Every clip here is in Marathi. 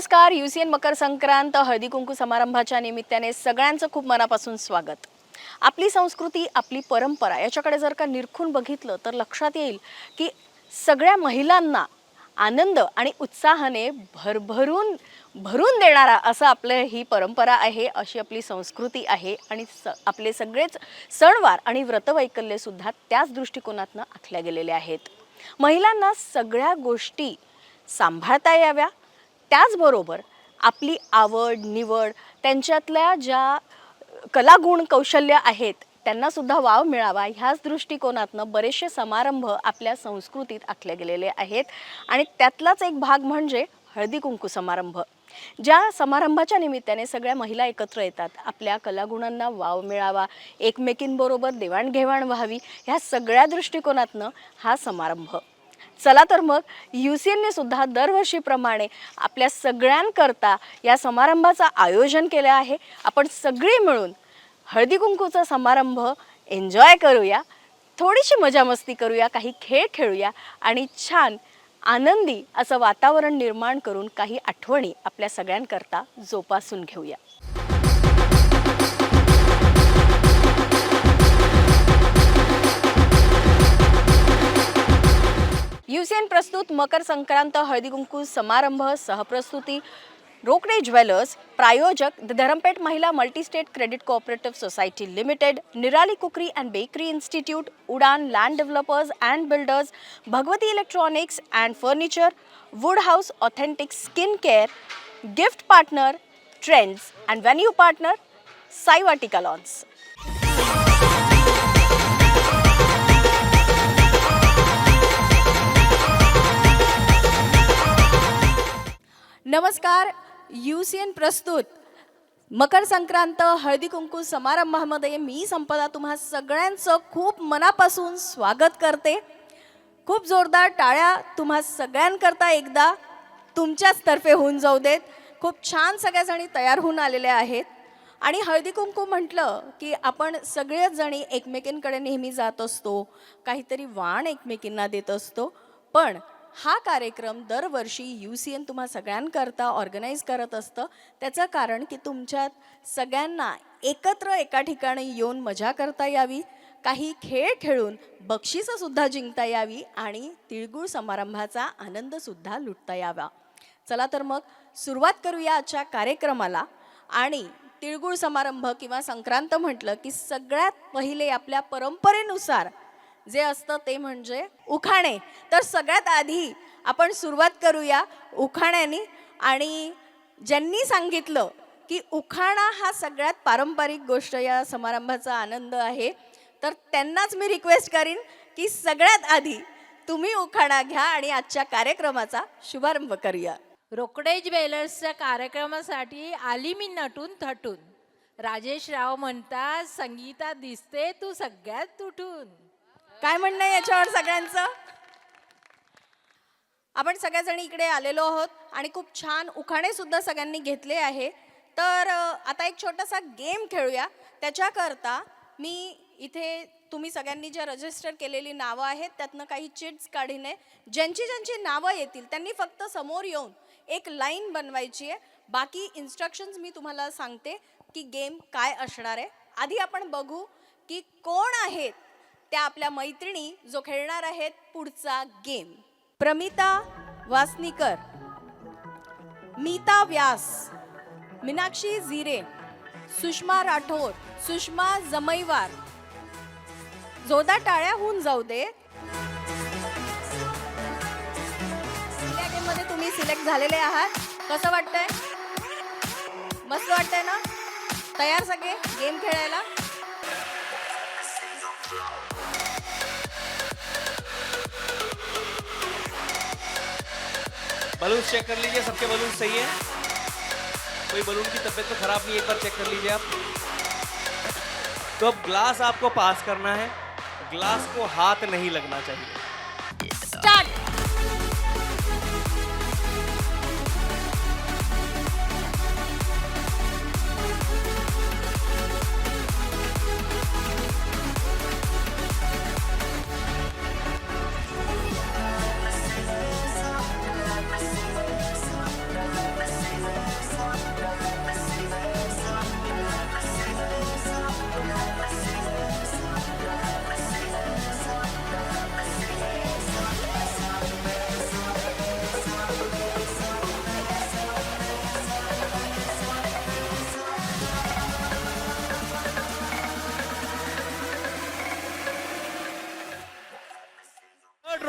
नमस्कार U C N Makar Sankrant Haldi Kunku समारंभाच्या निमित्ताने सगळ्यांचं खूप मनापासून स्वागत. आपली संस्कृती आपली परंपरा याच्याकडे जर का निरखून बघितलं तर लक्षात येईल की सगळ्या महिलांना आनंद आणि उत्साहाने भरभरून भरून देणारा असं आपलं ही परंपरा आहे अशी आपली संस्कृती आहे आणि स आपले सगळेच सणवार आणि व्रतवैकल्यसुद्धा त्याच दृष्टिकोनातनं आखल्या गेलेले आहेत. महिलांना सगळ्या गोष्टी सांभाळता याव्या त्याचबरोबर आपली आवड निवड त्यांच्यातल्या ज्या कलागुण कौशल्य आहेत त्यांनासुद्धा वाव मिळावा. ह्याच दृष्टिकोनातनं बरेचसे समारंभ आपल्या संस्कृतीत आखले गेलेले आहेत. आणि त्यातलाच एक भाग म्हणजे हळदी कुंकू समारंभ. ज्या समारंभाच्या निमित्ताने सगळ्या महिला एकत्र येतात. आपल्या कलागुणांना वाव मिळावा. एकमेकींबरोबर देवाणघेवाण व्हावी. ह्या सगळ्या दृष्टिकोनातनं हा समारंभ. चला तर मग यू सी एनने सुद्धा दरवर्षीप्रमाणे आपल्या सगळ्यांकरता या समारंभाचं आयोजन केलं आहे. आपण सगळी मिळून हळदी कुंकूचा समारंभ एन्जॉय करूया. थोडीशी मजा मस्ती करूया काही खेळ खेळूया आणि छान आनंदी असं वातावरण निर्माण करून काही आठवणी आपल्या सगळ्यांकरता जोपासून घेऊया. एन प्रस्तुत मकर संक्रांत हळदी कुंकू समारंभ सहप्रस्तुती रोकडे ज्वेलर्स प्रायोजक the Dharampeth Mahila multistate credit cooperative society limited Nirali cookery and bakery institute Udan land developers and builders Bhagwati electronics and furniture wood house authentic skin care gift partner trends and venue partner Saivatika lawns. नमस्कार यू सी एन प्रस्तुत. मकर संक्रांत हळदी कुंकू समारंभामध्ये मी संपदा तुम्हा सगळ्यांचं खूप मनापासून स्वागत करते. खूप जोरदार टाळ्या तुम्हा सगळ्यांकरता एकदा तुमच्याच तर्फे होऊन जाऊ देत. खूप छान सगळ्याजणी तयार होऊन आलेल्या आहेत. आणि हळदी कुंकू म्हटलं की आपण सगळेच जणी एकमेकींकडे नेहमी जात असतो. काहीतरी वाण एकमेकींना देत असतो. पण हा कार्यक्रम दरवर्षी यू सी एन तुम्हा सगळ्यांकरता ऑर्गनाईज करत असतं. त्याचं कारण की तुमच्यात सगळ्यांना एकत्र एका ठिकाणी येऊन मजा करता यावी काही खेळ खेळून बक्षिसंसुद्धा जिंकता यावी आणि तिळगुळ समारंभाचा आनंदसुद्धा लुटता यावा. चला तर मग सुरुवात करूया आजच्या कार्यक्रमाला. आणि तिळगुळ समारंभ किंवा संक्रांत म्हटलं की सगळ्यात पहिले आपल्या परंपरेनुसार जे असतं ते म्हणजे उखाणे. तर सगळ्यात आधी आपण सुरुवात करूया उखाण्यानी. आणि ज्यांनी सांगितलं की उखाणा हा सगळ्यात पारंपरिक गोष्ट या समारंभाचा आनंद आहे तर त्यांनाच मी रिक्वेस्ट करीन की सगळ्यात आधी तुम्ही उखाणा घ्या आणि आजच्या कार्यक्रमाचा शुभारंभ करूया. रोकडे ज्वेलर्सच्या कार्यक्रमासाठी आली मी नटून थटून. राजेश राव म्हणतात संगीता दिसते तू सगळ्यात तुटून. काय म्हणणं आहे याच्यावर सगळ्यांचं? आपण सगळ्याजणी इकडे आलेलो आहोत आणि खूप छान उखाणे सुद्धा सगळ्यांनी घेतले आहे. तर आता एक छोटासा गेम खेळूया. त्याच्याकरता मी इथे तुम्ही सगळ्यांनी ज्या रजिस्टर केलेली नावं आहेत त्यातनं काही चिट्स काढीने. ज्यांची ज्यांची नावं येतील त्यांनी फक्त समोर येऊन एक लाईन बनवायची आहे. बाकी इन्स्ट्रक्शन्स मी तुम्हाला सांगते की गेम काय असणार आहे. आधी आपण बघू की कोण आहेत त्या आपल्या मैत्रिणी जो खेळणार आहेत पुढचा गेम. प्रमिता वासनीकर मीता व्यास मीनाक्षी झिरे सुषमा राठोर सुषमा जमैवार. जोदा टाळ्या होऊन जाऊ दे. या गेममध्ये तुम्ही सिलेक्ट झालेले आहात. कसं वाटतंय? मस्त वाटतंय ना? तयार सगळे? गेम खेळायला? बलून चेक कर लीजिए, सबके बलून सही है। कोई बलून की तबीयत तो खराब नहीं एक बार चेक कर लीजिए आप। तो अब ग्लास आपको पास करना है। ग्लास को हाथ नहीं लगना चाहिए।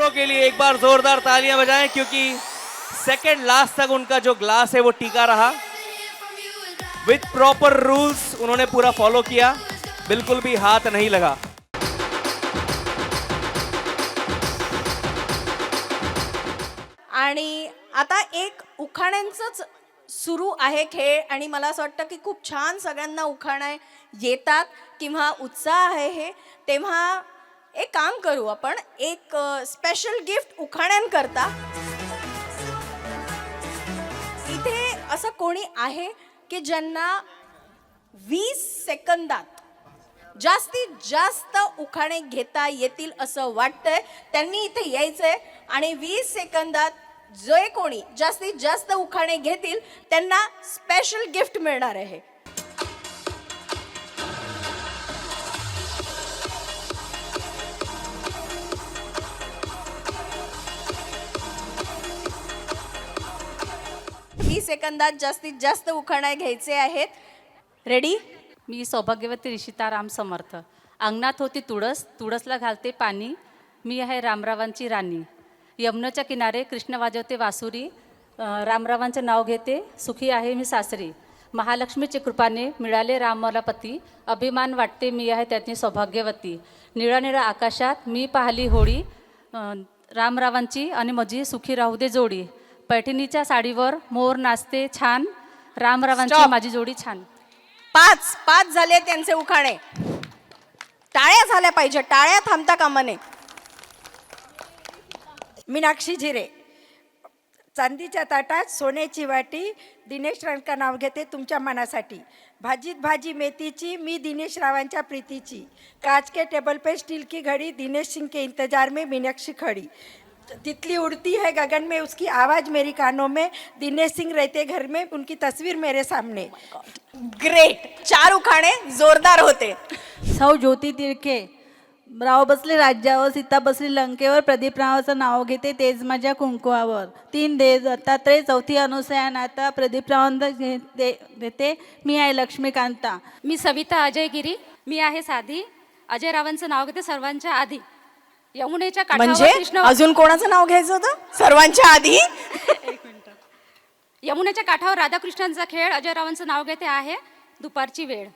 के लिए एक बार जोरदार तालियां बजाएं क्योंकि सेकेंड लास्ट तक उनका जो ग्लास है वो टीका रहा। विथ प्रॉपर रूल्स उन्होंने पूरा फॉलो किया। बिल्कुल भी हाथ नहीं लगा। आणि आता एक उखाण्यांचंच सुरू आहे खेळ आणि मला असं वाटतं की खूप छान सगळ्यांना उखाणा येतात किंवा उत्साह आहे हे. तेव्हा एक काम करू आपण एक स्पेशल गिफ्ट उखाण्यांकरता. इथे असं कोणी आहे की ज्यांना वीस सेकंदात जास्तीत जास्त उखाणे घेता येतील असं वाटतंय त्यांनी इथे यायचंय. आणि वीस सेकंदात जे कोणी जास्तीत जास्त उखाणे घेतील त्यांना स्पेशल गिफ्ट मिळणार आहे. सेकंदात जास्तीत जास्त उखाणा घ्यायचे आहेत. रेडी मी सौभाग्यवती रिषिता राम समर्थ. अंगणात होती तुळस तुळसला घालते पाणी. मी आहे रामरावांची राणी. यमुनाच्या किनारे कृष्ण वाजवते वासुरी. रामरावांचं रामरावांचे नाव घेते सुखी आहे मी सासरी. महालक्ष्मीच्या कृपाने मिळाले राम मला पती. अभिमान वाटते मी आहे त्यातनी सौभाग्यवती. निळा निळा आकाशात मी पाहिली होळी. रामरावांची आणि माझी सुखी राहू दे जोडी. पैठणीच्या साडीवर मोर नाचते छान. रामरावांची Stop. माझी जोडी छान. पाच पाच झाले त्यांचे उखाणे. टाळ्या झाल्या पाहिजे टाळ्या थांबता कामा नये. मीनाक्षी झिरे. चांदीच्या ताटात सोन्याची वाटी दिनेश राणका नाव घेते तुमच्या मनासाठी. भाजीत भाजी मेथीची मी दिनेश रावांच्या प्रीतीची. काच के टेबल पे स्टील की घड़ी दिनेश सिंह के इंतजार में मीनाक्षी खड़ी. तितली उड़ती है गगन में उसकी आवाज़ मेरी कानों में दिनेश सिंह रहते घर में उनकी तस्वीर मेरे सामने। ग्रेट चार उखाणे जोरदार होते। सौ ज्योती तिळके राव बसले राज्यावर सीता बसली लंकेवर प्रदीप रावाचं नाव घेते तेज माझ्या कुंकुवावर तीन दे दत्तात्रय चौथी अनुसया नाता प्रदीप दे- देते मी आहे लक्ष्मीकांता. मी सविता अजय गिरी मी आहे साधी. अजय रावांचं नाव घेते सर्वांच्या आधी. यमुनेच्या काठावर म्हणजे कृष्ण अजून कोणाचं नाव घ्यायचं होतं? सर्वांच्या आधी? यमुनेच्या काठावर राधाकृष्णांचा खेळ अजय रावांचं नाव घेते आहे दुपारची वेळ.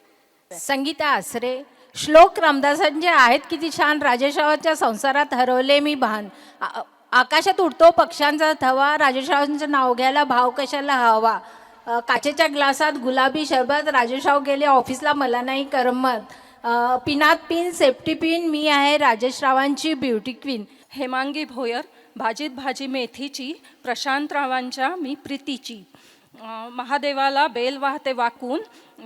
संगीता आसरे श्लोक रामदासांचे आहेत किती छान. राजेशरावांच्या संसारात हरवले मी भान. आ- आकाशात उडतो पक्ष्यांचा थवा. राजेशरावांचं नाव घ्यायला भाव कशाला हवा? अ, काचेच्या ग्लासात गुलाबी शरबत. राजेशराव गेले ऑफिसला मला नाही करमत. पिनात पिन सेफ्टी पिन मी आहे राजेशरावांची ब्युटी क्वीन. हेमांगी भोयर भाजीत भाजी मेथीची प्रशांतरावांच्या मी प्रीतीची. महादेवाला बेल वाहते वाकून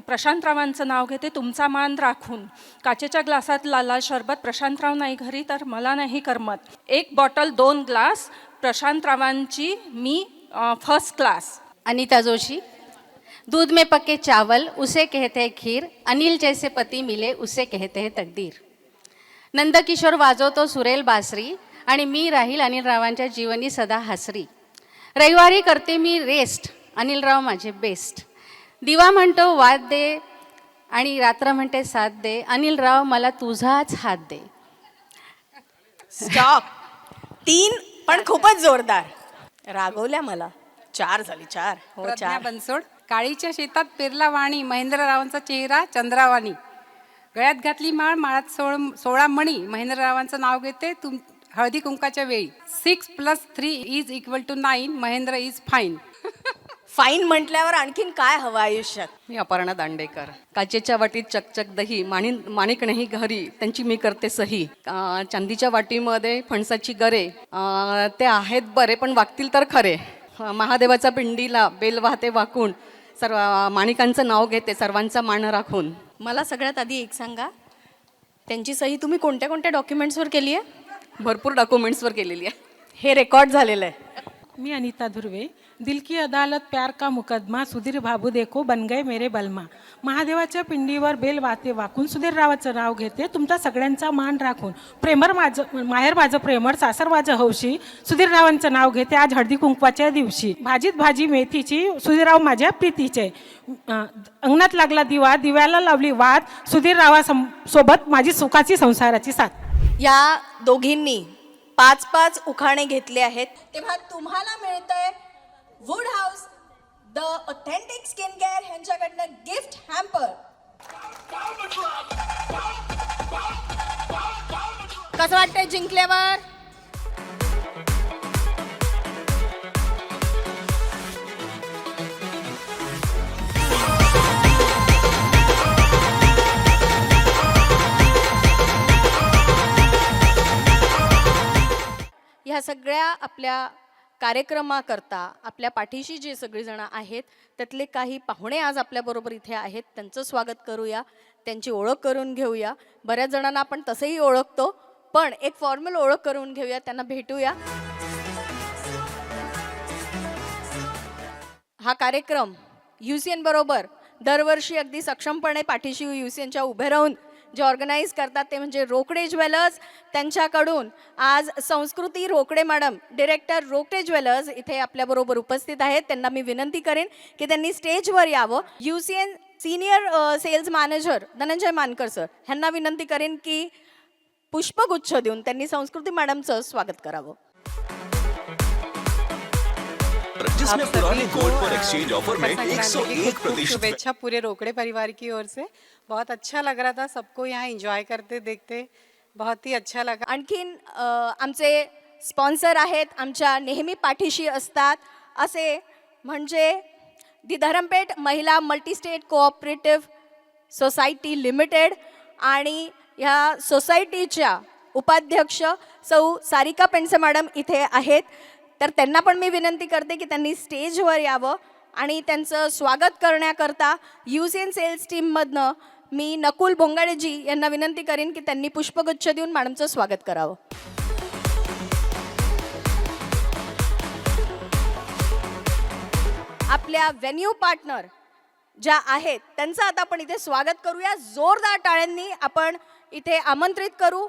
प्रशांतरावांचं नाव घेते तुमचा मान राखून. काचेच्या ग्लासात लाला शरबत प्रशांतराव नाही घरी तर मला नाही करमत. एक बॉटल दोन ग्लास प्रशांतरावांची मी फर्स्ट क्लास अनीता जोशी. दूध में पके चावल उसे कहते हैं खीर। अनिल जैसे पति मिले उसे कहते हैं तकदीर। नंदकिशोर वाजवतो सुरेल बासरी आणि मी राहील अनिल रावांच्या जीवनी सदा हसरी। रविवारी करते मी रेस्ट अनिलराव माझे बेस्ट दिवा म्हणतो वाद दे आणि रात्र म्हणते साथ दे। अनिलराव मला तुझाच हात दे। स्टॉप तीन पण खूपच जोरदार। रागवल्या मला. चार झाली चार. हो चार. बनसोड. काळीच्या शेतात पेरला वाणी महेंद्ररावांचा चेहरा चंद्रावाणी. गळ्यात घातली माळ माळात सोळ सोळा मणी महेंद्ररावांचं नाव घेते तुम हळदी कुंकाच्या वेळी. Six plus three is equal to nine Mahendra is fine fine म्हटल्यावर आणखीन काय हवं आयुष्यात? मी अपर्णा दांडेकर. काचेच्या वाटीत चकचक दही माणी माणिक नाही घरी त्यांची मी करते सही. अं, चांदीच्या वाटीमध्ये फणसाची गरे अं, ते आहेत बरे पण वागतील तर खरे. अं, महादेवाच्या पिंडीला बेल वाहते वाकून. सर्व माणिकांचं नाव घेते सर्वांचा मान राखून. मला सगळ्यात आधी एक सांगा. त्यांची सही तुम्ही कोणत्या कोणत्या डॉक्युमेंट्सवर केली आहे? भरपूर डॉक्युमेंट्सवर केलेली आहे. हे रेकॉर्ड झालेलं आहे. मी अनिता धुर्वे. दिल की अदालत प्यार का मुकदमा? सुधीर बाबू देखो बन गए मेरे बलमा. महादेवाच्या पिंडीवर बेल वाते वाकून सुधीर रावाचं नाव घेते. तुमचा सगळ्यांचा मान राखून. प्रेमर माझं माहेर माझं प्रेमर सासर माझं हौशी. सुधीर रावांचं नाव घेते आज हळदी कुंकवाच्या दिवशी. भाजीत भाजी मेथीची सुधीरराव माझ्या प्रीतीचे. अंगणात लागला दिवा दिव्याला लावली वाद सुधीररावा सोबत माझी सुखाची संसाराची साथ. या दोघींनी पाच पाच उखाणे घेतले आहेत. तेव्हा तुम्हाला मिळतंय Wood House The Authentic Skin Care ह्यांच्याकडनं gift hamper कसं वाटतंय जिंकल्यावर? ह्या सगळ्या आपल्या कार्यक्रमाकरता आपल्या पाठीशी जे सगळीजणं आहेत त्यातले काही पाहुणे आज आपल्याबरोबर इथे आहेत त्यांचं स्वागत करूया त्यांची ओळख करून घेऊया. बऱ्याच जणांना आपण तसंही ओळखतो पण एक फॉर्मल ओळख करून घेऊया त्यांना भेटूया. हा कार्यक्रम यू सी एन बरोबर दरवर्षी अगदी सक्षमपणे पाठीशी यू सी एनच्या उभे राहून जे ऑर्गनाईज करतात ते म्हणजे रोकडे ज्वेलर्स. त्यांच्याकडून आज Sanskruti Rokade madam director Rokade Jewellers इथे आपल्याबरोबर उपस्थित आहेत. त्यांना मी विनंती करेन की त्यांनी स्टेजवर यावं. U C N senior sales manager Dhananjay Mankar sir ह्यांना विनंती करेन की पुष्पगुच्छ देऊन त्यांनी संस्कृती मॅडमचं स्वागत करावं. जिसमें आप पुराने सभी गोल्ड पर एक्सचेंज ऑफर में मकर संक्रांति की 101 खूब खूब प्रतिशत शुभेच्छा पूरे रोकड़े परिवार की ओर से। बहुत अच्छा लग रहा था सबको यहाँ एंजॉय करते देखते। बहुत ही अच्छा लगा। आणखीन अ, आमचे स्पॉन्सर आहेत आमच्या नेहमी पाठीशी असतात असे म्हणजे दी धरमपेठ महिला मल्टीस्टेट कोऑपरेटिव्ह सोसायटी लिमिटेड आणि ह्या सोसायटीच्या उपाध्यक्ष सौ सारिका पेंडसे मॅडम इथे आहेत. तर त्यांना पण मी विनंती करते की त्यांनी स्टेजवर यावं आणि त्यांचं स्वागत करण्याकरता यू सेल्स टीममधनं मी नकुल भोंगाडेजी यांना विनंती करेन की त्यांनी पुष्पगुच्छ देऊन मॅडमचं स्वागत करावं. आपल्या व्हेन्यू पार्टनर ज्या आहेत त्यांचं आता आपण इथे स्वागत करूया. जोरदार टाळ्यांनी आपण इथे आमंत्रित करू.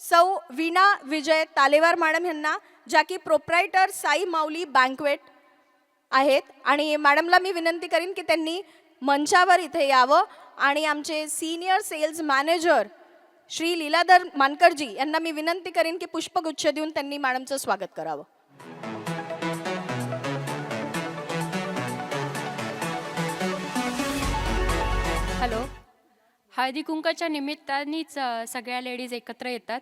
सौ वीणा विजय तालेवार मॅडम यांना ज्या की प्रोप्रायटर साई माऊली बँकवेट आहेत. आणि मॅडमला मी विनंती करीन की त्यांनी मंचावर इथे यावं. आणि आमचे senior sales manager Shri Liladhar Mankarji यांना मी विनंती करीन की पुष्पगुच्छ देऊन त्यांनी मॅडमचं स्वागत करावं. हॅलो. हळदी कुंकाच्या निमित्तानेच सगळ्या लेडीज एकत्र येतात.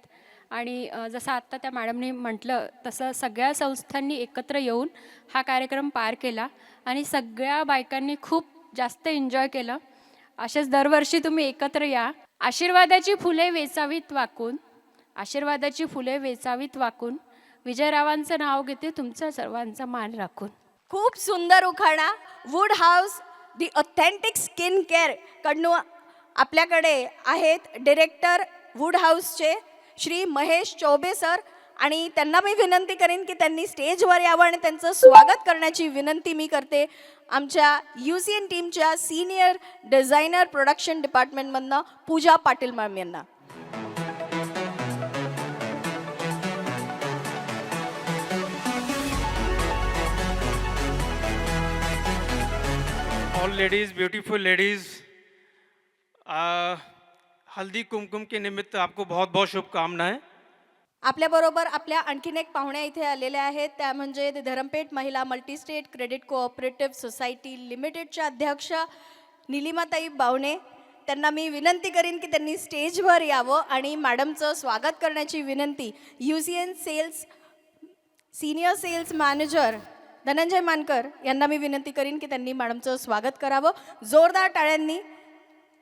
आणि जसं आत्ता त्या मॅडमने म्हटलं तसं सगळ्या संस्थांनी एकत्र येऊन हा कार्यक्रम पार केला. आणि सगळ्या बायकांनी खूप जास्त एन्जॉय केलं. असेच दरवर्षी तुम्ही एकत्र या. आशीर्वादाची फुले वेचावीत वाकून. आशीर्वादाची फुले वेचावीत वाकून. विजयरावांचं नाव घेते तुमचा सर्वांचा मान राखून. खूप सुंदर उखाणा. Wood House The Authentic Skin Care कडनं आपल्याकडे आहेत डिरेक्टर वूड हाऊसचे श्री महेश चौबे सर आणि त्यांना मी विनंती करेन की त्यांनी स्टेजवर यावं आणि त्यांचं स्वागत करण्याची विनंती मी करते. आमच्या यू सी एन टीमच्या सिनियर डिझायनर प्रोडक्शन डिपार्टमेंटमधनं पूजा पाटील मॅम यांना. All ladies beautiful ladies Haldi Kumkum के निमित्त आपको बहुत बहुत शुभकामनाएं। आपल्याबरोबर आपल्या आणखीन एक पाहुण्या इथे आलेल्या आहेत. त्या म्हणजे Dharampeth Mahila multistate credit cooperative society लिमिटेडच्या अध्यक्ष निलिमाताई बावणे. त्यांना मी विनंती करीन की त्यांनी स्टेजवर यावं आणि मॅडमचं स्वागत करण्याची विनंती. U C N sales senior sales manager Dhananjay Mankar यांना मी विनंती करीन की त्यांनी मॅडमचं स्वागत करावं. जोरदार टाळ्यांनी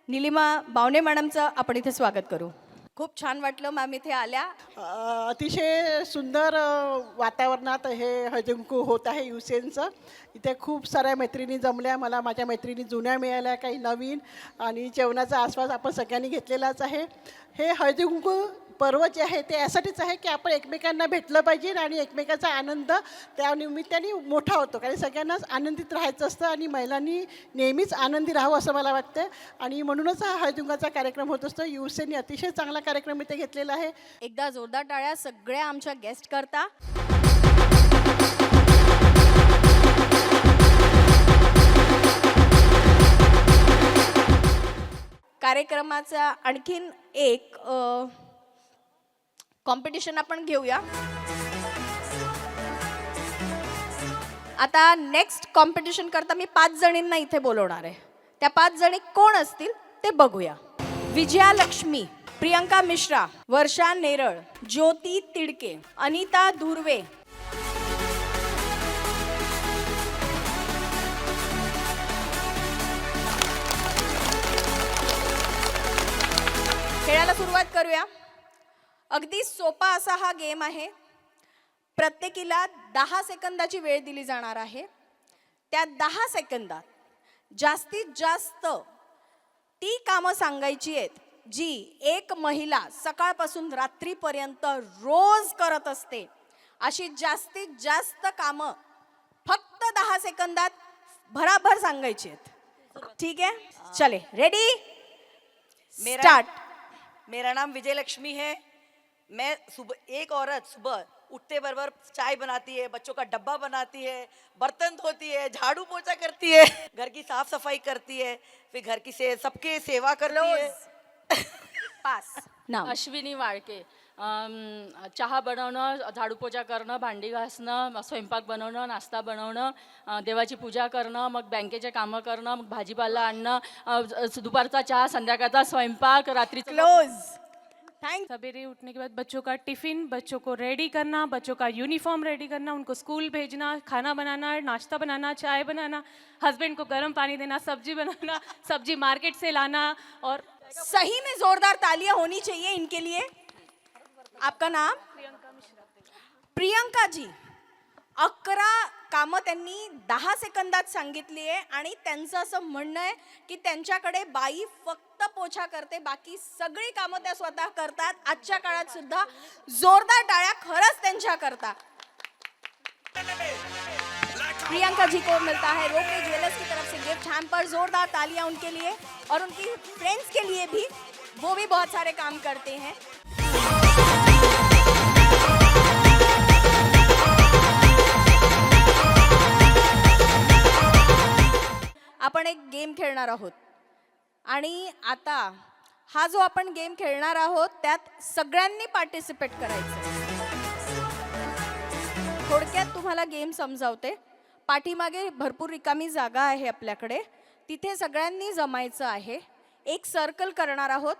निलिमा बावणे मॅडमचं आपण इथे स्वागत करू. खूप छान वाटलं मॅम इथे आल्या. अ, अतिशय सुंदर अ, वातावरणात हे हजंकू होत आहे युसेनचं. इथे खूप साऱ्या मैत्रिणी जमल्या मला माझ्या मैत्रिणी जुन्या मिळाल्या काही नवीन आणि जेवणाचा आस्वाद आपण सगळ्यांनी घेतलेलाच आहे. हे हळदीकुंकू पर्व जे आहे ते यासाठीच आहे की आपण एकमेकांना भेटलं पाहिजे आणि एकमेकाचा आनंद त्या निमित्ताने मोठा होतो. कारण सगळ्यांनाच आनंदित राहायचं असतं आणि महिलांनी नेहमीच आनंदी राहावं असं मला वाटतं आणि म्हणूनच हा हळदुंगाचा कार्यक्रम होत असतो. युसेने अतिशय चांगला कार्यक्रम इथे घेतलेला आहे. एकदा जोरदार टाळ्या सगळ्या आमच्या गेस्ट करता. कार्यक्रमाचा आणखीन एक कॉम्पिटिशन आपण घेऊया. आता नेक्स्ट कॉम्पिटिशन करता मी पाच जणींना इथे बोलवणार आहे. त्या पाच जणी कोण असतील ते बघूया. विजया लक्ष्मी प्रियंका मिश्रा वर्षा नेरळ ज्योती तिडके अनिता धुर्वे खेळायला सुरुवात करूया. अगदी सोपा असा हा गेम आहे. प्रत्येकीला दहा सेकंदाची वेळ दिली जाणार आहे. त्या दहा सेकंदात जास्तीत जास्त ती कामं सांगायची आहेत जी एक महिला सकाळपासून रात्रीपर्यंत रोज करत असते. अशी जास्तीत जास्त कामं फक्त दहा सेकंदात भराभर सांगायची आहेत. ठीक आहे? चले रेडी स्टार्ट मेरा नाम विजय लक्ष्मी है। मैं सुबह एक औरत सुबह उठते बरबर चाय बनाती है बच्चों का डब्बा बनाती है बर्तन धोती है झाड़ू पोछा करती है घर की साफ सफाई करती है फिर घर की से सबके सेवा करती है। पास। नाव। अश्विनी वाळके अम, चहा बनवणं झाडूपोछा करणं भांडी घासणं मग स्वयंपाक बनवणं नाश्ता बनवणं अ, देवाची पूजा करणं मग बँकेचे कामं करणं मग भाजीपाला आणणं अ, ज- दुपारचा चहा संध्याकाळचा स्वयंपाक रात्रीचा क्लोज। थैंक सवेरे उठने के बाद बच्चों का टिफ़िन बच्चों को रेडी करना बच्चों का यूनिफॉर्म रेडी करना उनको स्कूल भेजना खाना बनाना नाश्ता बनाना चाय बनाना हस्बैंड को गर्म पानी देना सब्जी बनाना सब्जी मार्केट से लाना और सही में जोरदार तालियां होनी चाहिए इनके लिए। आपका नाम? प्रियंका जी अकरा कामं त्यांनी दहा सेकंदात सांगितली आहे आणि त्यांचं असं म्हणणं आहे की त्यांच्याकडे बाई फक्त पोछा करते बाकी सगळी कामं त्या स्वतः करतात. आजच्या काळात सुद्धा जोरदार टाळ्या खरंच त्यांच्या करता प्रियंका जी को मिलता है रोके ज्वेलर्स की तरफ से गिफ्ट हैम्पर जोरदार तालियां उनके लिए और उनकी फ्रेंड्स के लिए भी वो भी बहुत सारे काम करते हैं। आपण एक गेम खेळणार आहोत. आणि आता हा जो आपण गेम खेळणार आहोत त्यात सगळ्यांनी पार्टिसिपेट करायचं थोडक्यात तुम्हाला गेम समजावते. पाठीमागे भरपूर रिकामी जागा आहे आपल्याकडे. तिथे सगळ्यांनी जमायचं आहे. एक सर्कल करणार आहोत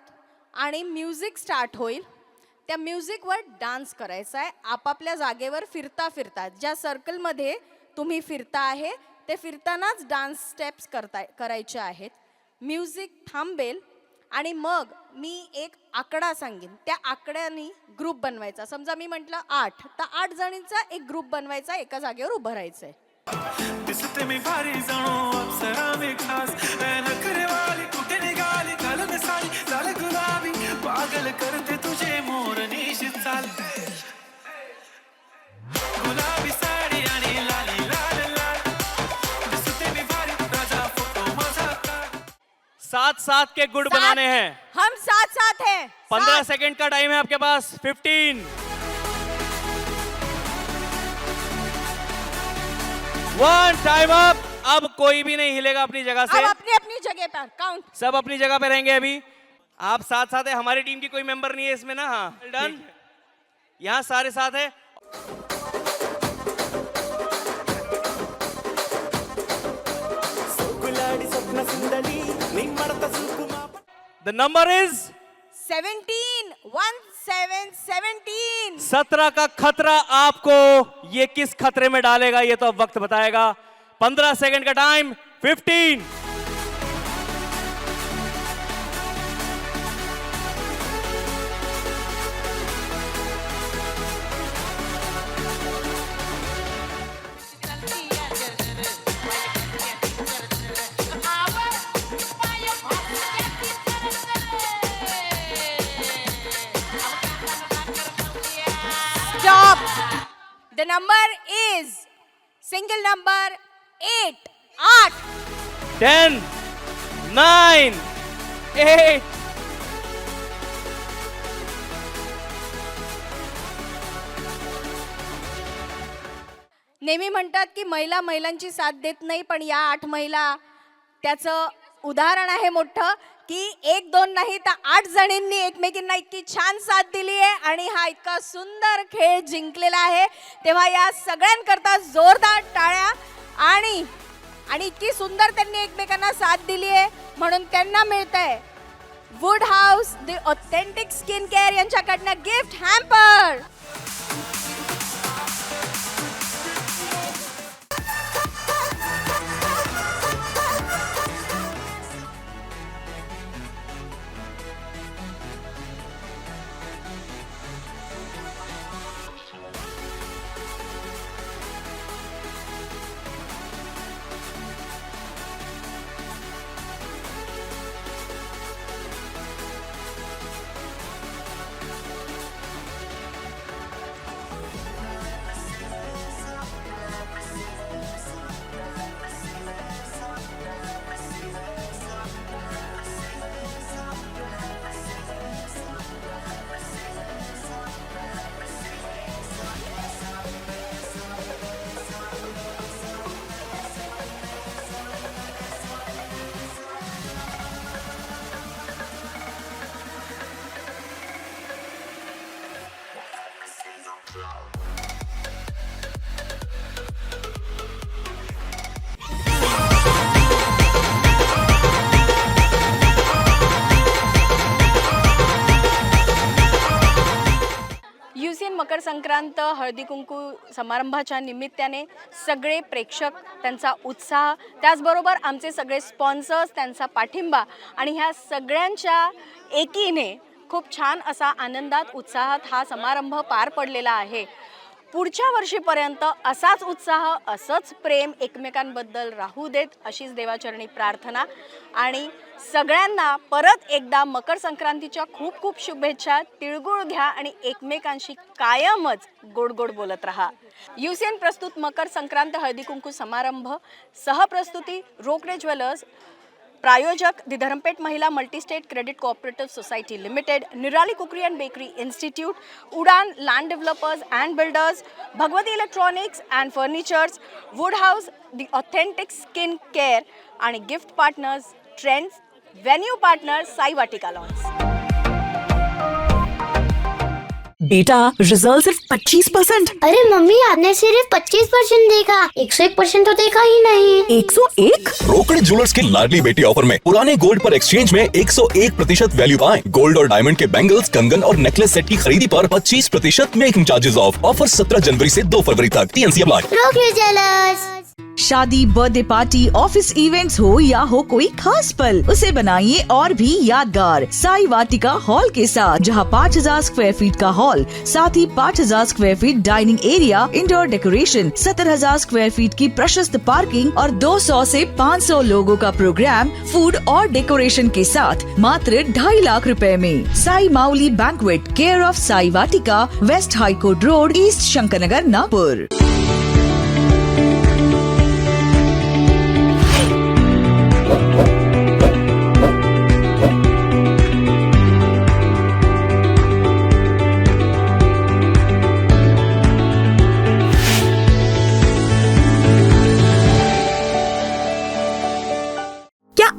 आणि म्युझिक स्टार्ट होईल. त्या म्युझिकवर डान्स करायचा आहे. आपापल्या जागेवर फिरता फिरता ज्या सर्कलमध्ये तुम्ही फिरता आहे ते फिरतानाच डान्स स्टेप्स करताय करायचे आहेत. म्युझिक थांबेल आणि मग मी एक आकडा सांगेन. त्या आकड्यानी ग्रुप बनवायचा. समजा मी म्हटलं आठ तर आठ जणींचा एक ग्रुप बनवायचा एका जागेवर उभं राहायचंय. दिसते मी भारी जणू अप्सरा मी खास. ऐ कुठे निघाली? घालून साडी लाल गुलाबी. पागल करते तुझे मोर निशित चाल गुलाबी साडी सात साथ के गुड सात- बनाने हैं। हम साथ साथ हैं। पंद्रह साथ। सेकंड का टाइम है आपके पास फिफ्टीन वन टाइम अप अब कोई भी नहीं हिलेगा अपनी जगह से। अब अपनी अपनी जगह पर काउंट सब अपनी जगह पे रहेंगे अभी। आप साथ साथ है हमारी टीम की कोई मेंबर नहीं है इसमें ना? हाँ डन यहाँ सारे साथ है। The number is seventeen one seven seventeen सत्रह का खतरा आपको ये किस खतरे में डालेगा ये तो अब वक्त बताएगा। पंद्रह सेकंड का time fifteen The number is single number eight. आठ टेन नाइन एट नेहमी म्हणतात की महिला महिलांची साथ देत नाही पण या आठ महिला त्याचं उदाहरण आहे मोठं की एक दोन नाही तर आठ जणींनी एकमेकींना इतकी छान साथ दिली आहे आणि हा इतका सुंदर खेळ जिंकलेला आहे. तेव्हा या सगळ्यांकरता जोरदार टाळ्या आणि आणि इतकी सुंदर त्यांनी एकमेकांना साथ दिली आहे म्हणून त्यांना मिळत आहे Wood House The Authentic Skin Care यांच्याकडनं gift hamper हळदीकुंकू हळदी कुंकू समारंभाच्या निमित्ताने सगळे प्रेक्षक त्यांचा उत्साह त्याचबरोबर आमचे सगळे स्पॉन्सर्स त्यांचा पाठिंबा आणि ह्या सगळ्यांच्या एकीने खूप छान असा आनंदात उत्साहात हा समारंभ पार पडलेला आहे. पुढच्या वर्षीपर्यंत असाच उत्साह असंच प्रेम एकमेकांबद्दल राहू देत अशीच देवाचरणी प्रार्थना. आणि सगळ्यांना परत एकदा मकर संक्रांतीच्या खूप खूप शुभेच्छा. तिळगुळ घ्या आणि एकमेकांशी कायमच गोड गोड बोलत राहा. युसेन प्रस्तुत मकर संक्रांत हळदी कुंकू समारंभ. सहप्रस्तुती रोकडे ज्वेलर्स. प्रायोजक the Dharampeth Mahila multistate credit cooperative society limited Nirali cookery and bakery institute Udaan land developers and builders Bhagwati electronics and furnitures Wood House The Authentic Skin Care आणि gift partners Trends venue partners Sai Vatika lawns. बेटा रिज़ल्ट सिर्फ़ 25 परसेंट। अरे मम्मी आपने सिर्फ़ 25 परसेंट देखा। 101 परसेंट तो देखा ही नहीं। 101 रोकड़े ज्वेलर्स की लाडली बेटी ऑफ़र में पुराने गोल्ड पर एक्सचेंज में 101 प्रतिशत वैल्यू पाएँ। गोल्ड और डायमंड के बैंगल्स कंगन और नेकलेस सेट की खरीदी पर 25 प्रतिशत मेकिंग चार्जेस ऑफ़ ऑफ़र 17 जनवरी ऐसी दो फरवरी तक। टीएनसी अप्लाई रोक जेलस शादी बर्थडे पार्टी ऑफ़िस इवेंट्स हो या हो कोई खास पल, उसे बनाइए और भी यादगार। साई वाटिका हॉल के साथ, जहाँ 5000 स्क्वायर फीट का हॉल, साथ ही 5000 square feet dining area indoor decoration 17000 square feet की प्रशस्त पार्किंग और 200 से 500 लोगों का प्रोग्राम फ़ूड और डेकोरेशन के साथ, मात्र ढाई लाख रुपए में। Sai Mauli banquet care of Sai Vatika west high court road east Shankarnagar Nagpur.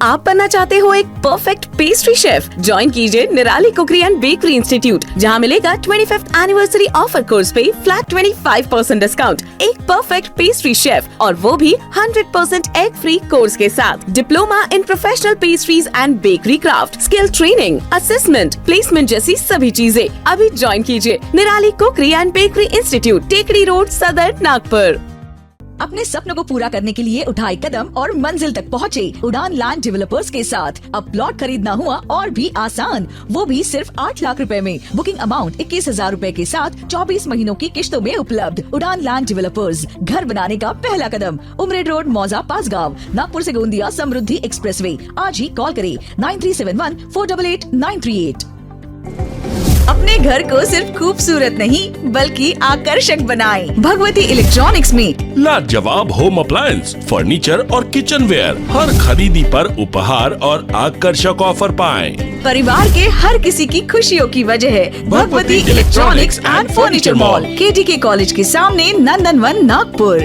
आप बनना चाहते हो एक परफेक्ट पेस्ट्री शेफ ज्वाइन कीजिए Nirali cookery and bakery institute जहां मिलेगा 25th एनिवर्सरी ऑफर कोर्स पे फ्लैट 25 परसेंट डिस्काउंट एक परफेक्ट पेस्ट्री शेफ और वो भी 100 परसेंट एग फ्री कोर्स के साथ। Diploma in professional pastries and bakery craft skill training assessment placement जैसी सभी चीजें। अभी ज्वाइन कीजिए Nirali cookery and bakery institute Tekdi road Sadar Nagpur. अपने सपनों को पूरा करने के लिए उठाए कदम और मंजिल तक पहुँचे उड़ान लैंड डेवलपर्स के साथ। अब प्लॉट खरीदना हुआ और भी आसान। वो भी सिर्फ़ आठ लाख रुपए में। बुकिंग अमाउंट इक्कीस हज़ार रूपए के साथ चौबीस महीनों की किश्तों में उपलब्ध। उड़ान लैंड डेवलपर्स घर बनाने का पहला कदम। उमरेड रोड, मौजा पास गाँव नागपुर ऐसी गोंदिया समृद्धि एक्सप्रेस आज ही कॉल करे। Nine three seven one, four double eight, nine three eight. अपने घर को सिर्फ़ खूबसूरत नहीं बल्कि आकर्षक बनाएँ। भगवती इलेक्ट्रॉनिक्स में लाजवाब होम अप्लायंस फर्नीचर और किचन वेयर हर खरीदी पर उपहार और आकर्षक ऑफ़र पाएँ। परिवार के हर किसी की खुशियों की वजह है Bhagwati electronics and furniture mall KD K college के सामने नंदन वन नागपुर